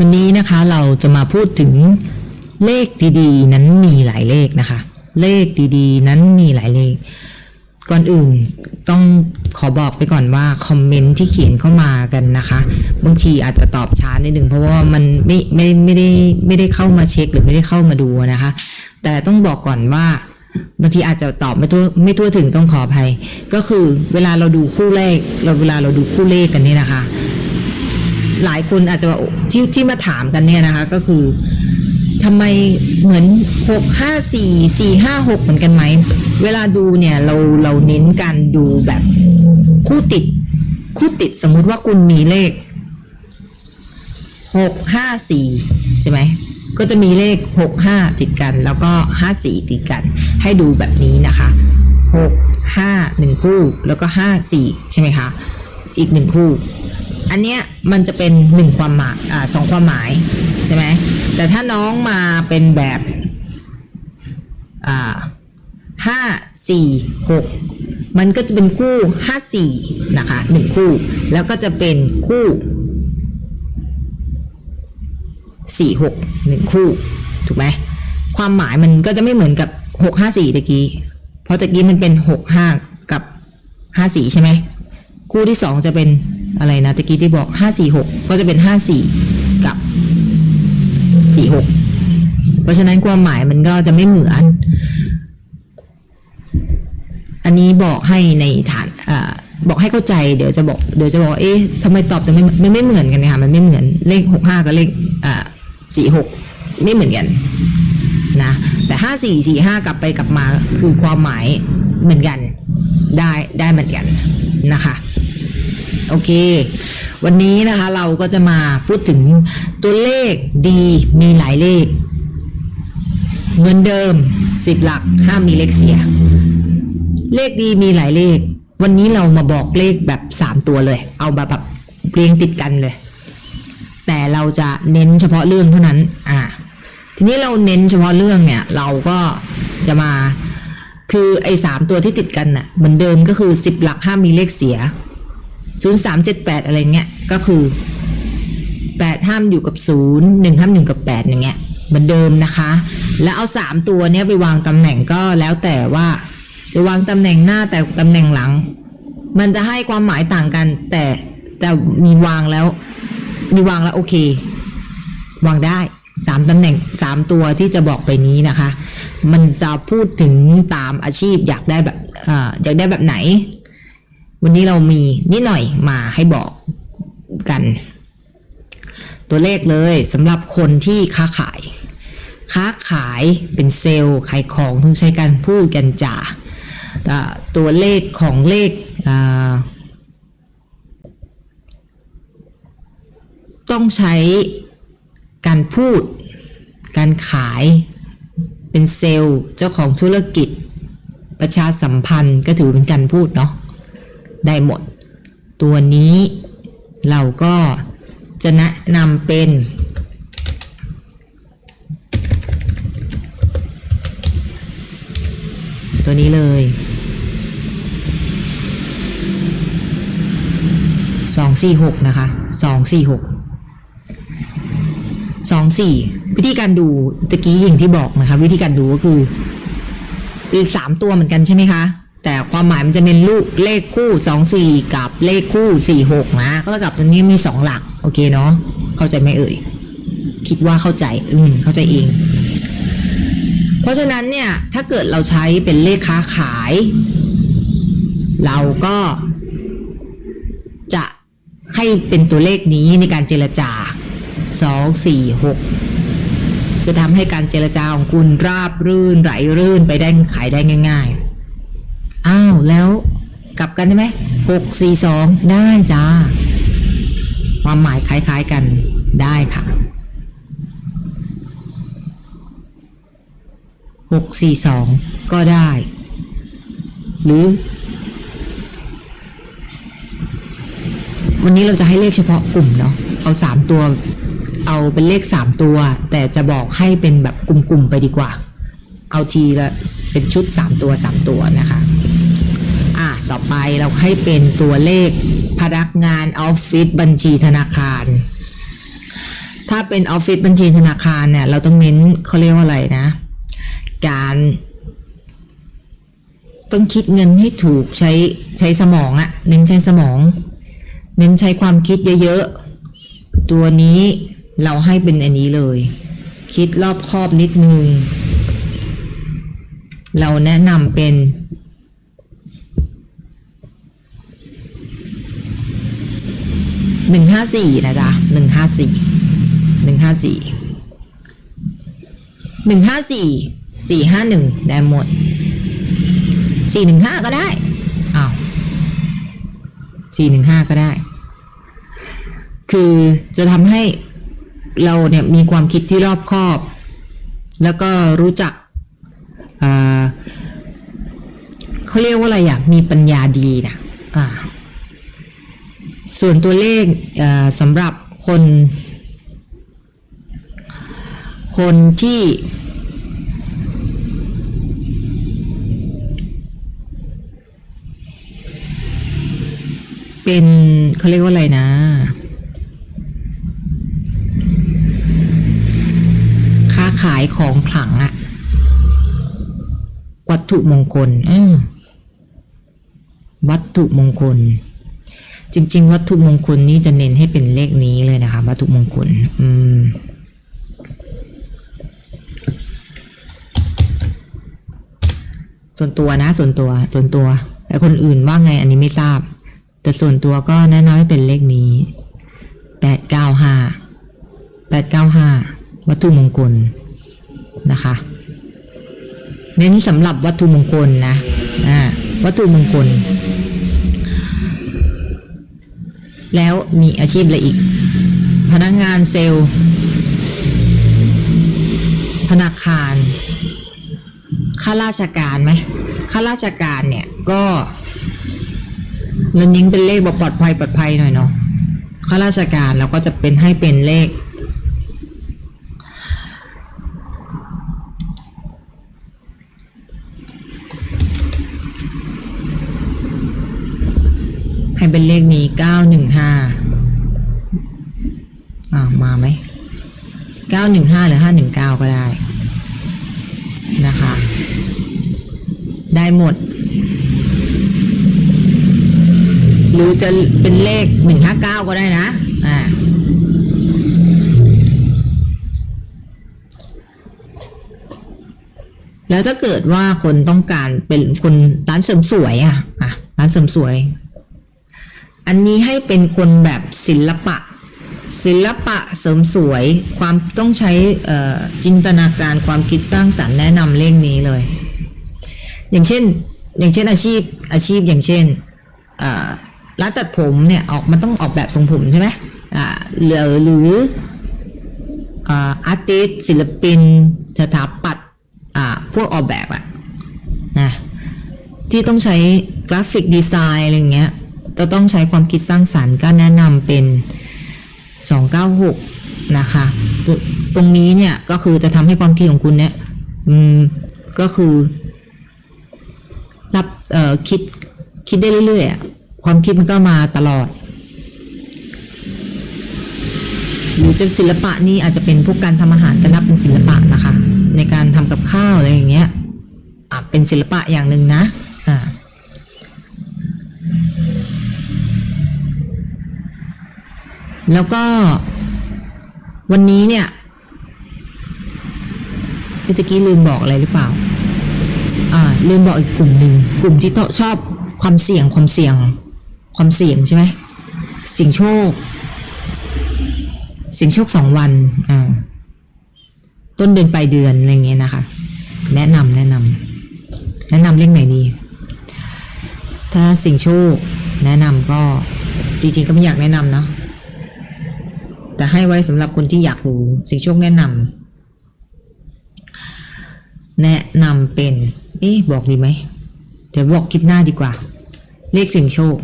วันนี้นะคะเราจะมาพูดถึงเลขดีๆ นั้นมีหลายเลขนะคะ เลขดีๆ นั้นมีหลายเลข ก่อนอื่นต้องขอบอกไปก่อนว่าคอมเมนต์ที่เขียนเข้ามากันนะคะ บางทีอาจจะตอบช้านิดหนึ่งเพราะว่ามันไม่ไม่ไม่ได้ไม่ได้เข้ามาเช็คหรือไม่ได้เข้ามาดูนะคะ แต่ต้องบอกก่อนว่าบางทีอาจจะตอบไม่ทั่วไม่ทั่วถึงต้องขออภัย ก็คือเวลาเราดูคู่เลขเราเวลาเราดูคู่เลขกันนี่นะคะ หลายคนอาจจะว่าที่ที่มาถามกันเนี่ยนะคะ ก็คือทำไมเหมือนหกห้าสี่สี่ห้าหกเหมือนกันไหม เวลาดูเนี่ยเราเราเน้นการดูแบบคู่ติด คู่ติดสมมุติว่าคุณมีเลขหกห้าสี่ใช่ไหมก็จะมีเลขหกห้าติดกัน แล้วก็ห้าสี่ติดกัน ให้ดูแบบนี้นะคะหกห้าหนึ่งคู่ แล้วก็ห้าสี่ใช่ไหมคะ อีกหนึ่งคู่ อันเนี้ยมันจะเป็นหนึ่งความหมายอ่าสองความหมายใช่ไหมแต่ถ้าน้องมาเป็นแบบอ่าห้าสี่หกมันก็จะเป็นคู่ห้าสี่นะคะหนึ่งคู่ แล้วก็จะเป็นคู่สี่หกหนึ่งคู่ ถูกไหมความหมายมันก็จะไม่เหมือนกับหกห้าสี่ตะกี้ เพราะตะกี้มันเป็นหกห้ากับห้าสี่ใช่ไหม คู่ที่สองจะเป็น อะไรนะตะกี้ที่บอกห้าสี่หกก็จะเป็นห้าสี่กับสี่หกเพราะฉะนั้นความหมายมันก็จะไม่เหมือน อันนี้บอกให้ในฐานอบอกให้เข้าใจเดี๋ยวจะบอกเดี๋ยวจะบอกเอ๊ะทำไมตอบแต่ไม่ไม่ไม่เหมือนกันนยคะมันไม่เหมือนเลขหกห้ากับเลขสี่หกไม่เหมือนกันนะแต่ห้าสี่สี่ห้ากลับไปกลับมาคือความหมายเหมือนกันได้ได้เหมือนกันนะคะ โอเค วันนี้นะคะเราก็จะมาพูดถึงตัวเลขดีมีหลายเลขเหมือนเดิม10หลักห้ามมีเลขเสีย เลขดีมีหลายเลข วันนี้เรามาบอกเลขแบบ3ตัวเลย เอาแบบแบบเรียงติดกันเลย แต่เราจะเน้นเฉพาะเรื่องเท่านั้น อ่า ทีนี้เราเน้นเฉพาะเรื่องเนี่ย เราก็จะมาคือไอ้สามตัวที่ติดกันน่ะเหมือนเดิมก็คือ10หลักห้ามมีเลขเสีย ศูนย์สามเจ็ดแปดอะไรเงี้ยก็คือแปดห้ามอยู่กับศูนย์หนึ่งห้ามอยู่กับแปดอย่างเงี้ยเหมือนเดิมนะคะ แล้วเอาสามตัวเนี้ยไปวางตำแหน่งก็แล้วแต่ว่าจะวางตำแหน่งหน้าแต่ตำแหน่งหลัง มันจะให้ความหมายต่างกัน แต่แต่มีวางแล้ว มีวางแล้วโอเค วางได้สามตำแหน่งสามตัวที่จะบอกไปนี้นะคะ มันจะพูดถึงตามอาชีพอยากได้แบบออยากได้แบบไหน วันนี้เรามีนิดหน่อยมาให้บอกกัน ตัวเลขเลยสำหรับคนที่ค้าขาย ค้าขายเป็นเซลล์ขายของต้องใช้การพูดกันจ่าตัวเลขของเลขต้องใช้การพูด การขายเป็นเซลล์เจ้าของธุรกิจ ประชาสัมพันธ์ก็ถือเป็นการพูดเนาะ ได้หมด ตัวนี้เราก็จะแนะนำเป็น ตัวนี้เลยสองสี่หกนะคะสองสี่หกสองสี่วิธีการดูตะกี้อย่างที่บอกนะคะ วิธีการดูก็คืออีสามตัวเหมือนกันใช่ไหมคะ แต่ความหมายมันจะเป็นลูกเลขคู่สองสี่กับเลขคู่สี่หกนะ ก็เท่ากับตัวนี้มีสองหลัก โอเคเนาะเข้าใจไหมเอ่ย คิดว่าเข้าใจ อืม เข้าใจเอง เพราะฉะนั้นเนี่ย ถ้าเกิดเราใช้เป็นเลขค้าขาย เราก็จะให้เป็นตัวเลขนี้ในการเจรจาสองสี่หกจะทำให้การเจรจาของคุณราบรื่นไหลรื่นไปได้ขายได้ง่าย ๆ อ้าวแล้วกลับกันใช่ไหมหกสี่สองได้จ้า ความหมายคล้ายๆกันได้ค่ะหกสี่สองก็ได้ หรือ วันนี้เราจะให้เลขเฉพาะกลุ่มเนาะเอาสามตัว เอาเป็นเลขสามตัว แต่จะบอกให้เป็นแบบกลุ่มๆไปดีกว่า เอาทีละเป็นชุดสามตัวสามตัวนะคะอะ ต่อไปเราให้เป็นตัวเลขพนักงานออฟฟิศบัญชีธนาคาร ถ้าเป็นออฟฟิศบัญชีธนาคารเนี่ยเราต้องเน้นเขาเรียกว่าอะไรนะ การต้องคิดเงินให้ถูกใช้ใช้สมองอะเน้นใช้สมอง เน้นใช้ความคิดเยอะๆ ตัวนี้เราให้เป็นอันนี้เลย คิดรอบคอบนิดนึง เราแนะนำเป็น หนึ่งห้าสี่นะจ๊ะหนึ่งห้าสี่หนึ่งห้าสี่หนึ่งห้าสี่สี่ห้าหนึ่งได้หมดสี่หนึ่งห้าก็ได้อ้าวสี่หนึ่งห้าก็ได้ คือจะทำให้เราเนี่ยมีความคิดที่รอบคอบ แล้วก็รู้จักเอ่อเขาเรียกว่าอะไรอะ มีปัญญาดีนะอ่า ส่วนตัวเลขเอ่อสำหรับคน คนที่เป็นเขาเรียกว่าอะไรนะ ค้าขายของขลังอะวัตถุมงคลเออวัตถุมงคล จริง ๆ วัตถุมงคลนี้จะเน้นให้เป็นเลขนี้เลยนะคะ วัตถุมงคล อืมส่วนตัวนะ ส่วนตัวส่วนตัว แต่คนอื่นว่าไงอันนี้ไม่ทราบ แต่ส่วนตัวก็แนะนำให้เป็นเลขนี้แปดเก้าห้าแปดเก้าห้าวัตถุมงคลนะคะ เน้นสำหรับวัตถุมงคลนะอ่าวัตถุมงคล แล้วมีอาชีพอะไรอีก พนักงานเซลล์ ธนาคาร ข้าราชการไหมข้าราชการเนี่ยก็เงินยิงเป็นเลขบอกปลอดภัยปลอดภัยหน่อยเนาะข้าราชการเราก็จะเป็นให้เป็นเลข ให้เป็นเลขนี้เก้าหนึ่งห้าอ่ามาไหมเก้าหนึ่งห้าหรือห้าหนึ่งเก้าก็ได้นะคะ ได้หมด หรือจะเป็นเลขหนึ่งห้าเก้าก็ได้นะอ่าแล้วถ้าเกิดว่าคนต้องการเป็นคนร้านเสริมสวยอะอะร้านเสริมสวย อันนี้ให้เป็นคนแบบศิลปะ ศิลปะเสริมสวยความต้องใช้จินตนาการความคิดสร้างสรรค์แนะนำเลขนี้เลย อย่างเช่น อย่างเช่นอาชีพอาชีพอย่างเช่นร้านตัดผมเนี่ยออกมันต้องออกแบบทรงผมใช่ไหมอ่าหรือหรืออาร์ติสศิลปินสถาปัตย์อ่าพวกออกแบบอะนะที่ต้องใช้กราฟิกดีไซน์อะไรเงี้ย จะต้องใช้ความคิดสร้างสรรค์ก็แนะนำเป็น 296 นะคะ ตรงนี้เนี่ยก็คือจะทำให้ความคิดของคุณเนี่ยอืมก็คือรับเอ่อคิดคิดได้เรื่อยๆ ความคิดมันก็มาตลอด หรือจะศิลปะนี่อาจจะเป็นพวกการทำอาหารก็นับเป็นศิลปะนะคะ ในการทำกับข้าวอะไรอย่างเงี้ยเป็นศิลปะอย่างหนึ่งนะอ่า แล้วก็วันนี้เนี่ยเมื่อกี้ลืมบอกอะไรหรือเปล่า อ่า ลืมบอกอีกกลุ่มหนึ่งกลุ่มที่ชอบความเสี่ยงความเสี่ยง ความเสี่ยงใช่ไหมเสี่ยงโชค เสี่ยงโชคสองวัน อ่า ต้นเดือนปลายเดือนอะไรเงี้ยนะคะ แนะนำแนะนำแนะนำเลขไหนดี ถ้าสี่งโชค แนะนำก็จริงๆก็ไม่อยากแนะนำเนาะ แต่ให้ไว้สำหรับคนที่อยากรู้สี่งโชคแนะนำแนะนำเป็น เอ๊ะบอกดีไหมเดี๋ยวบอกคลิปหน้าดีกว่า เลขสี่งโชค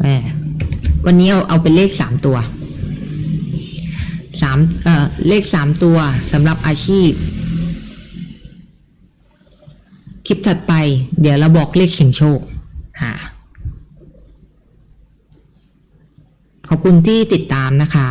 แหมวันนี้เอาเอาเป็นเลขสามตัวสามเอ่อเลขสามตัวสำหรับอาชีพ คลิปถัดไปเดี๋ยวเราบอกเลขเสี่ยงโชคฮะขอบคุณที่ติดตามนะคะ